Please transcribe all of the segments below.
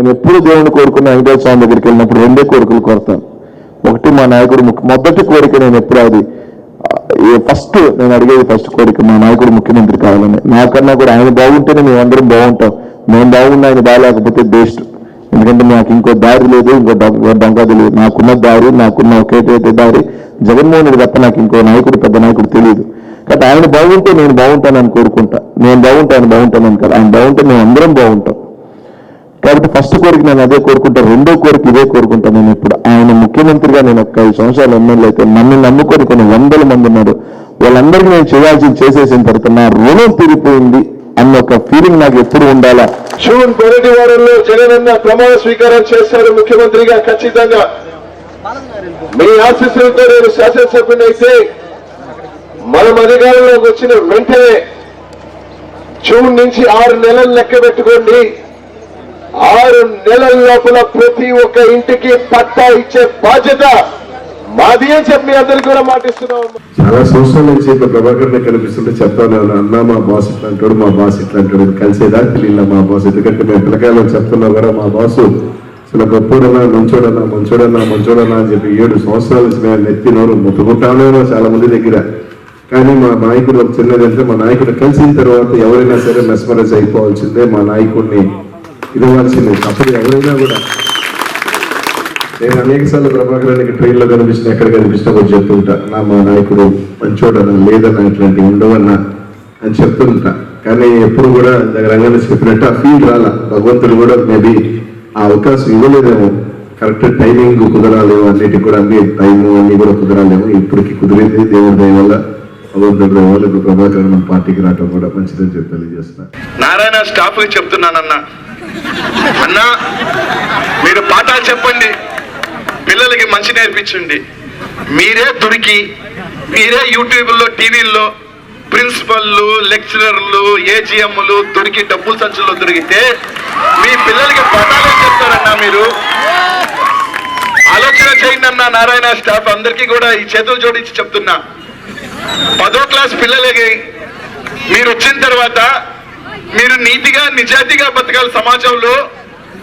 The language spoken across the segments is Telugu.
నేను ఎప్పుడు దేవుని కోరుకున్న వెంకటేశ్వర స్వామి దగ్గరికి వెళ్ళినప్పుడు రెండే కోరికలు కోరుతాను. ఒకటి మా నాయకుడు ముఖ్య మొదటి కోరిక నేను ఎప్పుడు అది ఫస్ట్ నేను అడిగేది ఫస్ట్ కోరిక మా నాయకుడు ముఖ్యమంత్రి కావాలని. నాకన్నా కూడా ఆయన బాగుంటేనే మేము అందరం బాగుంటాం. మేము బాగున్నా ఆయన బాగాలేకపోతే బెస్ట్. ఎందుకంటే నాకు ఇంకో దారి లేదు ఇంకో డొంక- డొంకది లేదు నాకున్న దారి నాకున్న ఒకేటైతే దారి. జగన్మోహన్ రెడ్డి తప్ప నాకు ఇంకో నాయకుడు పెద్ద నాయకుడు తెలియదు. కాబట్టి ఆయన బాగుంటే నేను బాగుంటానని కోరుకుంటా. నేను బాగుంటే ఆయన బాగుంటానని కాదు. ఆయన బాగుంటే మేము అందరం బాగుంటాం. కాబట్టి ఫస్ట్ కోరిక నేను అదే కోరుకుంటా రెండో కోరిక ఇదే కోరుకుంటా నేను ఇప్పుడు. ఆయన ముఖ్యమంత్రిగా నేను ఒక ఐదు సంవత్సరాలు ఎమ్మెల్యే అయితే నన్ను నమ్ముకొని కొన్ని వందల మంది ఉన్నారు. వాళ్ళందరికీ నేను చేయాల్సింది చేసేసిన తర్వాత నా రుణం తీరిపోయింది అన్న ఒక ఫీలింగ్ నాకు ఎప్పుడు ఉండాలా? జూన్ మొదటి వారంలో జగనన్న ప్రమాణ స్వీకారం చేస్తారు ముఖ్యమంత్రిగా ఖచ్చితంగా. మీ ఆశీస్సులతో నేను శాసనసభ్యుని అయితే మనం అధికారంలోకి వచ్చిన వెంటనే జూన్ నుంచి ఆరు నెలలు లెక్క పెట్టుకోండి. ఆరు నెలల లోపల ప్రతి ఒక్క ఇంటికి పట్టా ఇచ్చే బాధ్యత మాది అని చెప్పి అందరికి కూడా మాటిస్తున్నాం. చాలా సంవత్సరాల నుంచి ఇట్లా ప్రభాకర్ కనిపిస్తుంటే చెప్తాను అన్న మా బాస్ ఇట్లా అంటాడు మా బాస్ ఇట్లా అంటాడు కలిసేదా తెలియదు మా బాస్. ఎందుకంటే మేము పిల్లకాయలు చెప్తున్నా కదా మా బాసు. అసలు గొప్పోడన్నా మంచోడన్నా మంచోడన్నా మంచోడన్నా అని చెప్పి ఏడు సంవత్సరాల నుంచి మేము నెత్తినోరు నోరు చాలా మంది దగ్గర. కానీ మా నాయకుడు ఒక చిన్నది అంటే మా నాయకుడు కలిసిన తర్వాత ఎవరైనా సరే మెస్మరైజ్ అయిపోవాల్సిందే మా నాయకుడిని. ఇవ్వాల్సిందే అప్పుడు ఎవరైనా కూడా నేను అనేక సార్లు ప్రభాకరానికి ట్రైన్లో కనిపించిన ఎక్కడ కనిపించినా కూడా చెప్తుంటా నా మా నాయకుడు మంచోడన్నా లేదన్నా ఇట్లాంటివి ఉండవన్నా అని చెప్తుంటా కానీ ఎప్పుడు కూడా రంగాన్ని చెప్పినట్టు ఆ ఫీల్ రాలా. భగవంతుడు కూడా మేబీ ఆ అవకాశం ఇవ్వలేదేమో. కరెక్ట్ టైమింగ్ కుదరాలేమో అన్నిటికి కూడా అన్ని టైము అన్ని కూడా కుదరాలేమో. ఇప్పటికి కుదిరింది దేవుడి దయ వల్ల భగవంతుడి దయ వల్ల ఇప్పుడు ప్రభాకర్ పార్టీకి రావడం కూడా మంచిదని చెప్పి తెలియజేస్తున్నా. నారాయణ స్టాఫ్ చెప్తున్నానన్నా. అన్నా మీరు పాఠాలు చెప్పండి. పిల్లలకి మంచి నేర్పించండి. మీరే దొరికి మీరే యూట్యూబ్లో టీవీల్లో ప్రిన్సిపల్లు లెక్చరర్లు ఏజిఎంలు దొరికి డబ్బులు సంచుల్లో దొరికితే మీ పిల్లలకి పాఠాలు చెప్తారన్నా మీరు? ఆలోచన చేయండి అన్న నారాయణ స్టాఫ్ అందరికీ కూడా ఈ చేతులు జోడించి చెప్తున్నా. పదో క్లాస్ పిల్లలకి మీరు వచ్చిన తర్వాత మీరు నీతిగా నిజాయితీగా బతకాలి సమాజంలో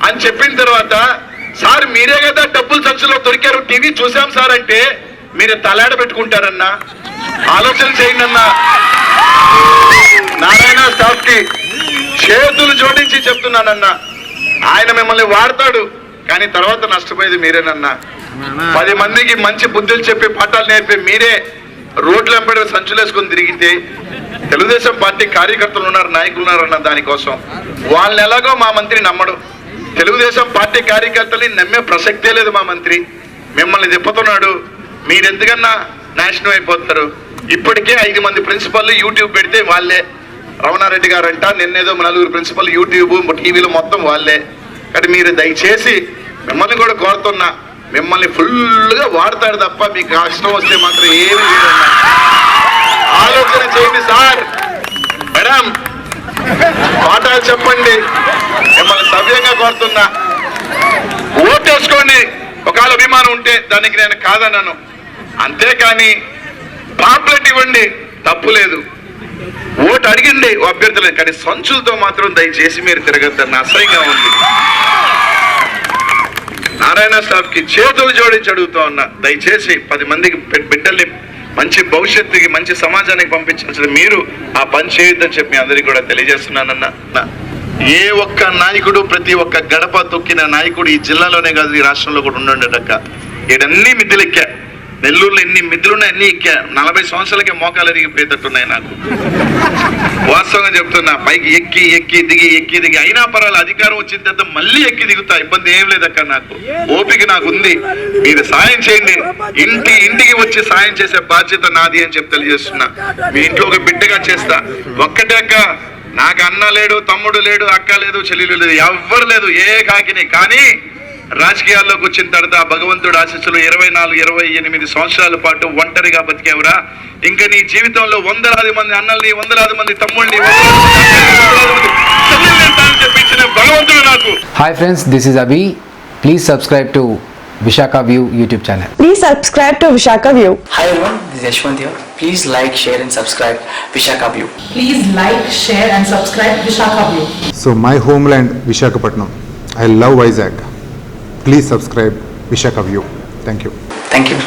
అని చెప్పిన తర్వాత సార్ మీరే కదా డబ్బులు సంచులో దొరికారు టీవీ చూసాం సార్ అంటే మీరు తలాడ పెట్టుకుంటారన్నా. ఆలోచన చేయండి అన్నా. నారాయణ స్టాఫ్కి చేతులు జోడించి చెప్తున్నానన్నా. ఆయన మిమ్మల్ని వాడతాడు కానీ తర్వాత నష్టపోయేది మీరేనన్నా. పది మందికి మంచి బుద్ధులు చెప్పి పాఠాలు నేర్పి మీరే. రోడ్ల వెంబడి సంచులేసుకొని తిరిగితే తెలుగుదేశం పార్టీ కార్యకర్తలు ఉన్నారు నాయకులు ఉన్నారన్న దానికోసం. వాళ్ళని ఎలాగో మా మంత్రి నమ్మడు. తెలుగుదేశం పార్టీ కార్యకర్తల్ని నమ్మే ప్రసక్తే లేదు మా మంత్రి. మిమ్మల్ని తిప్పుతున్నాడు. మీరెందుకన్నా నాశనం అయిపోతారు ఇప్పటికే ఐదు మంది ప్రిన్సిపల్ యూట్యూబ్ పెడితే వాళ్ళే. రమణారెడ్డి గారు అంట నిన్నేదో నలుగురు ప్రిన్సిపల్ యూట్యూబ్ టీవీలు మొత్తం వాళ్ళే. కానీ మీరు దయచేసి మిమ్మల్ని కూడా కోరుతున్నా మిమ్మల్ని ఫుల్గా వాడతాడు తప్ప మీకు కష్టం వస్తే మాత్రం ఏమి లేదన్నా ఆలోచన చేయండి సార్. మేడం పాఠాలు చెప్పండి. మిమ్మల్ని సవ్యంగా కోరుతున్నా. ఓటేసుకోండి ఒకవేళ అభిమానం ఉంటే దానికి నేను కాదన్నాను అంతేకాని పాంప్లెట్ ఇవ్వండి. తప్పు లేదు. ఓటు అడిగిండి అభ్యర్థులు కానీ సంచులతో మాత్రం దయచేసి మీరు తిరగద్దని అసహ్యంగా ఉంది. నారాయణ స్టాఫ్కి చేతులు జోడించి అడుగుతా ఉన్నా దయచేసి పది మందికి బిడ్డల్ని మంచి భవిష్యత్తుకి మంచి సమాజానికి పంపించాల్సిన మీరు ఆ పని చేయొద్దని చెప్పి మీ అందరికీ కూడా తెలియజేస్తున్నానన్న నా- ఏ ఒక్క నాయకుడు ప్రతి ఒక్క గడప తొక్కిన నాయకుడు ఈ జిల్లాలోనే కాదు ఈ రాష్ట్రంలో కూడా ఉండేటక్క ఈడన్నీ మిద్దెలు నెల్లూరులో ఎన్ని మిద్దులున్నాయి అన్ని ఎక్కా. నలభై సంవత్సరాలకే మోకాలు ఎరిగిపోయేటట్టున్నాయి నాకు. వాస్తవంగా చెప్తున్నా పైకి ఎక్కి ఎక్కి దిగి ఎక్కి దిగి. అయినా పర్వాలేదు అధికారం వచ్చిన తర్వాత మళ్ళీ ఎక్కి దిగుతా. ఇబ్బంది ఏం లేదక్క నాకు. ఓపిక నాకు ఉంది మీరు సాయం చేయండి. ఇంటి ఇంటికి వచ్చి సాయం చేసే బాధ్యత నాది అని చెప్పి తెలియజేస్తున్నా. మీ ఇంట్లో ఒక బిడ్డగా చేస్తా. ఒక్కటే అక్క. నాకు అన్న లేడు తమ్ముడు లేడు అక్క లేదు చెల్లెలు లేదు ఎవ్వరు లేదు ఏ కాకిని కానీ రాజకీయాల్లోకి వచ్చిన తర్వాత భగవంతుడు ఆశిస్సులు ఇరవై నాలుగు ఇరవై ఎనిమిది సంవత్సరాల పాటు ఒంటరిగా బతికేవరా? ఇంకా నీ జీవితంలో వందలాది మంది అన్నల్ని వందలాది మంది తమ్ముళ్ళని hi friends this is Abhi please subscribe to Visakha view YouTube channel please subscribe to Visakha view hi everyone this Yashwant here please like share and subscribe Visakha view please like share and subscribe Visakha view so my homeland Visakhapatnam I love Vizag Please subscribe Vishaka View. Thank you. Thank you.